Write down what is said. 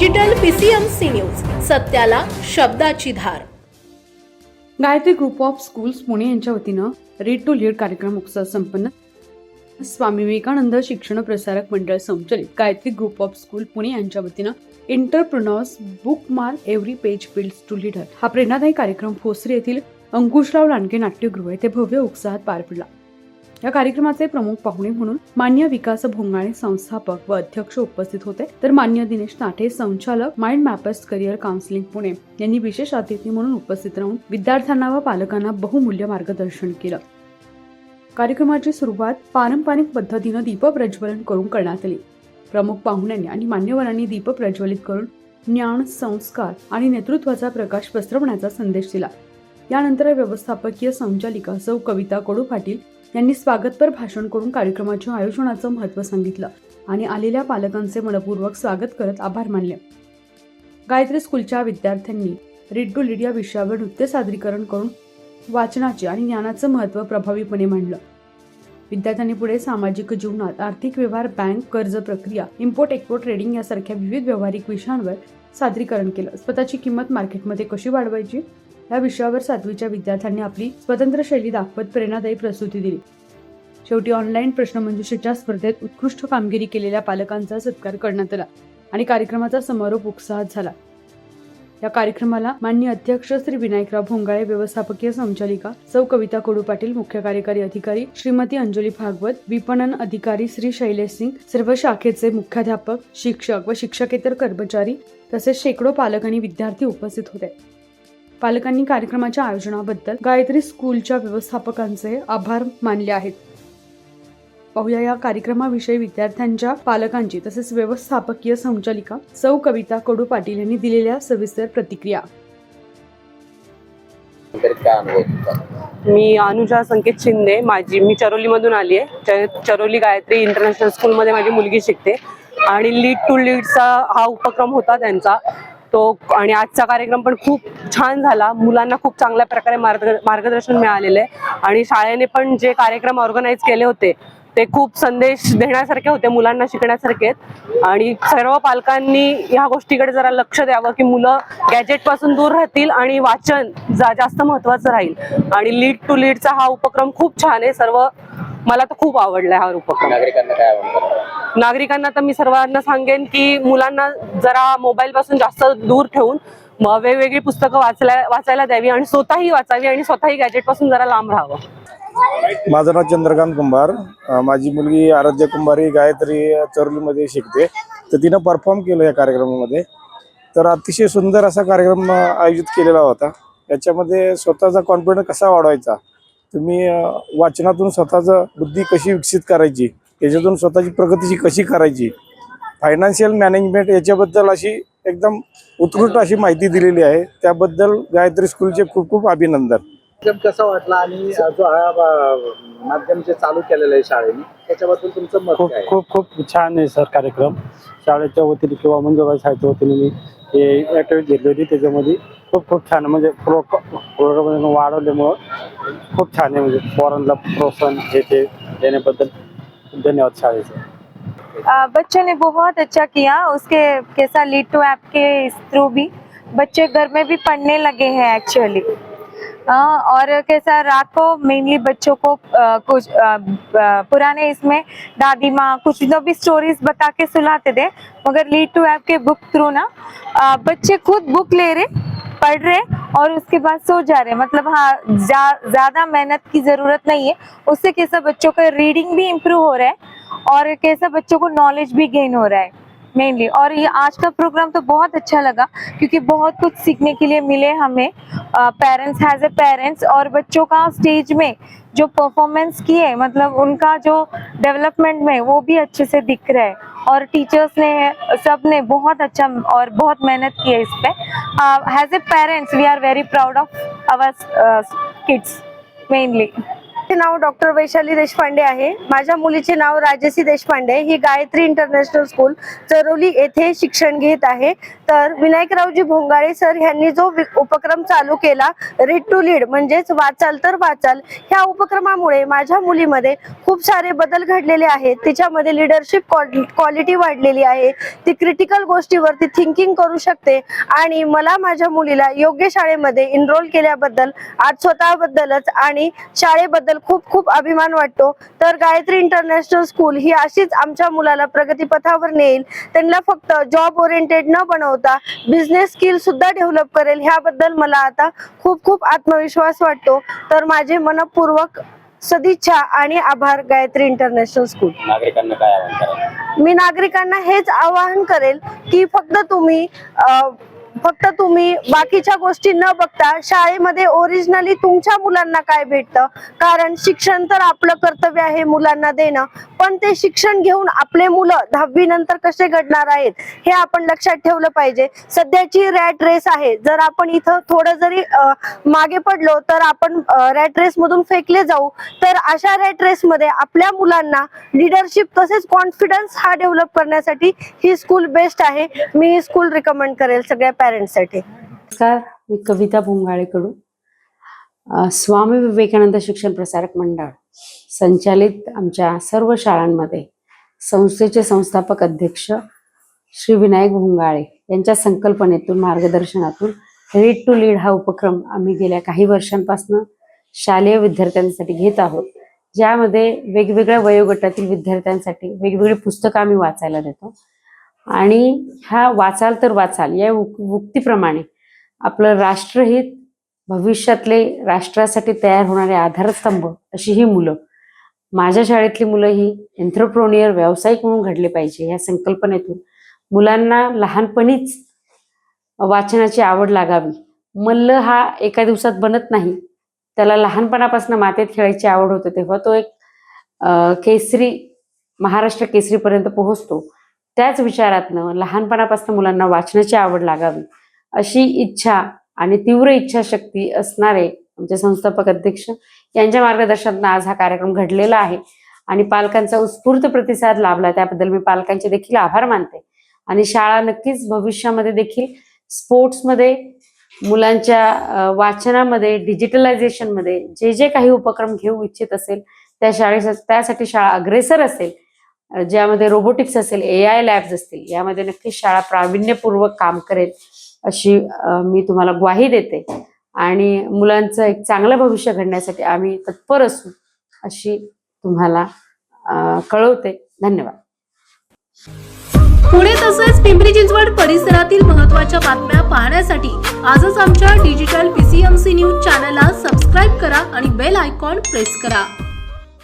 Digital PCMC news सत्याला शब्दाची धार. Gayatri group of schools Pune यांच्या वतीनं रीड टू लीड कार्यक्रम उत्सव संपन्न. स्वामी विवेकानंद शिक्षण प्रसारक मंडळ संचलित Gayatri group of school Pune यांच्या वतीनं entrepreneurs book mark every page builds to leader हा प्रेरणादायी कार्यक्रम भोसरी येथील अंकुशराव लांडगे नाट्यगृह येथे भव्य उत्साहात पार पडला. या कार्यक्रमाचे प्रमुख पाहुणे म्हणून मान्य विकास भोंगाळे संस्थापक व अध्यक्ष उपस्थित होते. तर मान्य दिनेश नाठे संचालक mind mappers career counselling Pune यांनी विशेष अतिथी म्हणून उपस्थित राहून विद्यार्थ्यांना व पालकांना बहुमूल्य मार्गदर्शन केलं. कार्यक्रमाची सुरुवात पारंपरिक पद्धतीनं दीप प्रज्वलन करून करण्यात आली. प्रमुख पाहुण्यांनी आणि मान्यवरांनी दीप प्रज्वलित करून ज्ञान संस्कार आणि नेतृत्वाचा प्रकाश पसरवण्याचा संदेश दिला. यानंतर व्यवस्थापकीय संचालिका सौ कविता कडू पाटील यांनी स्वागतपर भाषण करून कार्यक्रमाच्या आयोजनाचं महत्त्व सांगितलं आणि आलेल्या पालकांचे मनपूर्वक स्वागत करत आभार मानले. गायत्री स्कूलच्या विद्यार्थ्यांनी रीड टू लीड या विषयावर नृत्य सादरीकरण करून वाचनाचे आणि ज्ञानाचं महत्त्व प्रभावीपणे मांडलं. विद्यार्थ्यांनी पुढे सामाजिक जीवनात आर्थिक व्यवहार बँक कर्ज प्रक्रिया इम्पोर्ट एक्सपोर्ट ट्रेडिंग यासारख्या विविध व्यावहारिक विषयांवर सादरीकरण केलं. स्वतःची किंमत मार्केटमध्ये कशी वाढवायची? या विषयावर सातवीच्या विद्यार्थ्यांनी आपली स्वतंत्र शैली दाखवत प्रेरणादायी प्रस्तुती दिली. शेवटी ऑनलाईन प्रश्नमंजुषेच्या स्पर्धेत उत्कृष्ट कामगिरी केलेल्या पालकांचा सत्कार करण्यात आला आणि कार्यक्रमाचा समारोप उत्साहात झाला. या कार्यक्रमाला मान्य अध्यक्ष श्री विनायकराव भोंगाळे व्यवस्थापकीय संचालिका सौ कविता कोडू पाटील मुख्य कार्यकारी अधिकारी श्रीमती अंजली भागवत विपणन अधिकारी श्री शैलेश सिंग सर्व शाखेचे मुख्याध्यापक शिक्षक व शिक्षकेतर कर्मचारी तसेच शेकडो पालक आणि विद्यार्थी उपस्थित होते. पालकांनी कार्यक्रमाच्या आयोजनाबद्दल गायत्री स्कूलच्या व्यवस्थापकांचे आभार मानले आहेत. पाहूया या कार्यक्रमाविषयी विद्यार्थ्यांच्या पालकांची तसेच व्यवस्थापकीय संचालिका सौ कविता कडू पाटील यांनी दिलेल्या सविस्तर प्रतिक्रिया. मी अनुजा संकेत शिंदे माझी मी चरोलीमधून आली आहे. चरोली गायत्री इंटरनॅशनल स्कूलमध्ये माझी मुलगी शिकते. आणि लीड टू लीडचा हा उपक्रम होता त्यांचा. तो आणि आजचा कार्यक्रम पण खूप छान झाला. मुलांना खूप चांगल्या प्रकारे मार्ग मार्गदर्शन मिळालेलं आहे. आणि शाळेने पण जे कार्यक्रम ऑर्गनाईज केले होते ते खूप संदेश देण्यासारखे होते मुलांना शिकण्यासारखे आहेत. आणि सर्व पालकांनी ह्या गोष्टीकडे जरा लक्ष द्यावं की मुलं गॅजेटपासून दूर राहतील आणि वाचन जा जास्त महत्वाचं राहील. आणि लीड टू लीडचा हा उपक्रम खूप छान आहे. सर्व मला तर खूप आवडलाय हा उपक्रम. नागरिकांना काय तर मी सर्वांना सांगेन की मुलांना जरा मोबाईल पासून जास्त दूर ठेवून वेगवेगळी पुस्तकं वाचल्या वाचायला द्यावी आणि स्वतःही वाचावी आणि स्वतःही गॅजेटपासून जरा लांब राहावं. माझं नाव चंद्रकांत कुंभार. माझी मुलगी आराध्य कुंभार ही गायत्री चरोलीमध्ये शिकते. तर तिनं परफॉर्म केलं या कार्यक्रमामध्ये. तर अतिशय सुंदर असा कार्यक्रम आयोजित केलेला होता. याच्यामध्ये स्वतःचा कॉन्फिडन्स कसा वाढवायचा? तुम्ही वाचनातून स्वतःचं बुद्धी कशी विकसित करायची याच्यातून स्वतःची प्रगतीची कशी करायची फायनान्शियल मॅनेजमेंट याच्याबद्दल अशी एकदम उत्कृष्ट अशी माहिती दिलेली आहे. त्याबद्दल गायत्री स्कूलचे खूप खूप अभिनंदन. कसा वाटला आणि जो हा माध्यम जे चालू केलेलं आहे शाळेने त्याच्याबद्दल तुमचं मत खूप? खूप खूप छान आहे सर कार्यक्रम. शाळेच्या वतीने किंवा मंजुळा शाळेच्या वतीने मी हे ॲक्टिव्हिटी घेतली होती त्याच्यामध्ये खूप खूप छान म्हणजे प्रोग्राम वाढवल्यामुळं खूप छान आहे. म्हणजे पोरांना प्रोत्साहन हे ते देण्याबद्दल धन्यवाद शाळेचे. बच्चों ने बहुत अच्छा किया. उसके कैसा लीड टू ऐप के थ्रू भी? बच्चे घर में भी पढ़ने लगे हैं एक्चुअली और कैसा रात को मेनली बच्चों को आ, कुछ आ, आ, पुराने इसमें दादी माँ कुछ जो भी स्टोरीज बता के सुलाते थे मगर लीड टू ऐप के बुक थ्रू ना? आ, बच्चे खुद बुक ले रहे पढ़ रहे और उसके बाद सो जा रहे मतलब हाँ ज़्यादा जा, मेहनत की ज़रूरत नहीं है। उससे कैसा बच्चों का रीडिंग भी इम्प्रूव हो रहा है और कैसा बच्चों को नॉलेज भी गेन हो रहा है। मेनली और ये आज का प्रोग्राम तो बहुत अच्छा लगा, क्योंकि बहुत कुछ सीखने के लिए मिले हमें। पेरेंट्स हैज़ ए पेरेंट्स और बच्चों का स्टेज में जो परफॉर्मेंस किए मतलब उनका जो डेवलपमेंट में, वो भी अच्छे से दिख रहा है। और टीचर्स ने, सबने बहुत अच्छा और बहुत मेहनत की है इस पर has a parents we are very proud of our kids mainly माझे नाव डॉक्टर वैशाली देशपांडे आहे. माझ्या मुलीचे नाव राजसी देशपांडे. ही गायत्री इंटरनॅशनल स्कूल चरोली येथे शिक्षण घेत आहे. तर विनायकरावजी भोंगाळे सर यांनी जो उपक्रम चालू केला रीड टू लीड म्हणजेच वाचाल तर वाचाल ह्या उपक्रमामुळे माझ्या मुलीमध्ये खूप सारे बदल घडलेले आहेत. तिच्यामध्ये लिडरशिप क्वालिटी वाढलेली आहे. ती क्रिटिकल गोष्टीवरती थिंकिंग करू शकते आणि मला माझ्या मुलीला योग्य शाळेमध्ये इनरोल केल्याबद्दल आज स्वतःबद्दलच आणि शाळेबद्दल खूप खूप अभिमान वाटतो. तर गायत्री इंटरनॅशनल स्कूल ही अशीच आमच्या मुलाला प्रगतीपथावर नेईल. त्यांना फक्त जॉब ओरिएंटेड न बनवता बिझनेस स्किल सुद्धा डेव्हलप करेल ह्याबद्दल मला आता खूप खूप आत्मविश्वास वाटतो. तर माझे मनपूर्वक सदिच्छा आणि आभार गायत्री इंटरनॅशनल स्कूल नागरिकांना काय आवाहन मी नागरिकांना हेच आवाहन करेल की फक्त तुम्ही फक्त तुम्ही बाकीच्या गोष्टी न बघता शाळेमध्ये ओरिजिनली तुमच्या मुलांना काय भेटतं? कारण शिक्षण तर आपलं कर्तव्य आहे मुलांना देणं. पण ते शिक्षण घेऊन आपले मुलं दहावी नंतर कसे घडणार आहेत हे आपण लक्षात ठेवलं पाहिजे. सध्याची रॅट रेस आहे. जर आपण इथं थोडं जरी मागे पडलो तर आपण रॅट रेस मधून फेकले जाऊ. तर अशा रॅट रेस मध्ये आपल्या मुलांना लिडरशिप तसेच कॉन्फिडन्स हा डेव्हलप करण्यासाठी ही स्कूल बेस्ट आहे. मी ही स्कूल रिकमेंड करेल सगळ्या पॅरेंट्ससाठी नमस्कार मी कविता भोंगाळेकडून स्वामी विवेकानंद शिक्षण प्रसारक मंडळ संचालित आमच्या सर्व शाळांमध्ये संस्थेचे संस्थापक अध्यक्ष श्री विनायक भोंगाळे यांच्या संकल्पनेतून मार्गदर्शनातून रीड टू लीड हा उपक्रम आम्ही गेल्या काही वर्षांपासून शालेय विद्यार्थ्यांसाठी घेत आहोत. ज्यामध्ये वेगवेगळ्या वयोगटातील विद्यार्थ्यांसाठी वेगवेगळी पुस्तकं आम्ही वाचायला देतो. आणि हा वाचाल तर वाचाल या उक्तीप्रमाणे आपलं राष्ट्रहित भविष्यातले राष्ट्रासाठी तयार होणारे आधारस्तंभ अशी ही मुलं. माझ्या शाळेतली मुलं ही एंटरप्रोनियर व्यावसायिक म्हणून घडले पाहिजे या संकल्पनेतून. मुलांना लहानपणीच वाचनाची आवड लागावी. मल्ल हा एका दिवसात बनत नाही. त्याला लहानपणापासून मातेत खेळायची आवड होते. तेव्हा तो एक केसरी महाराष्ट्र केसरीपर्यंत पोहोचतो. त्याच विचारातनं लहानपणापासून मुलांना वाचनाची आवड लागावी अशी इच्छा आणि तीव्र इच्छाशक्ती असणारे आमचे संस्थापक अध्यक्ष यांच्या मार्गदर्शनातून आज हा कार्यक्रम घडलेला आहे. आणि पालकांचा उत्स्फूर्त प्रतिसाद लाभला त्याबद्दल मी पालकांचे देखील आभार मानते. आणि शाळा नक्कीच भविष्यामध्ये देखील स्पोर्ट्समध्ये मुलांच्या वाचनामध्ये डिजिटलायझेशनमध्ये जे जे काही उपक्रम घेऊ इच्छित असेल त्या शाळेचा त्यासाठी शाळा अग्रेसर असेल ज्यामध्ये रोबोटिक्स असेल ए आय लॅब्स असतील यामध्ये नक्कीच शाळा प्रावीण्यपूर्वक काम करेल अशी मी तुम्हाला ग्वाही देते. आणि मुलांचं एक चांगलं भविष्य घडण्यासाठी आम्ही तत्पर असू अशी तुम्हाला कळवते. धन्यवाद. पुणे तसेच पिंपरी चिंचवड परिसरातील महत्त्वाच्या बातम्या पाहण्यासाठी आजच आमच्या डिजिटल पीसीएमसी न्यूज चॅनलला सबस्क्राईब करा आणि बेल आयकॉन प्रेस करा.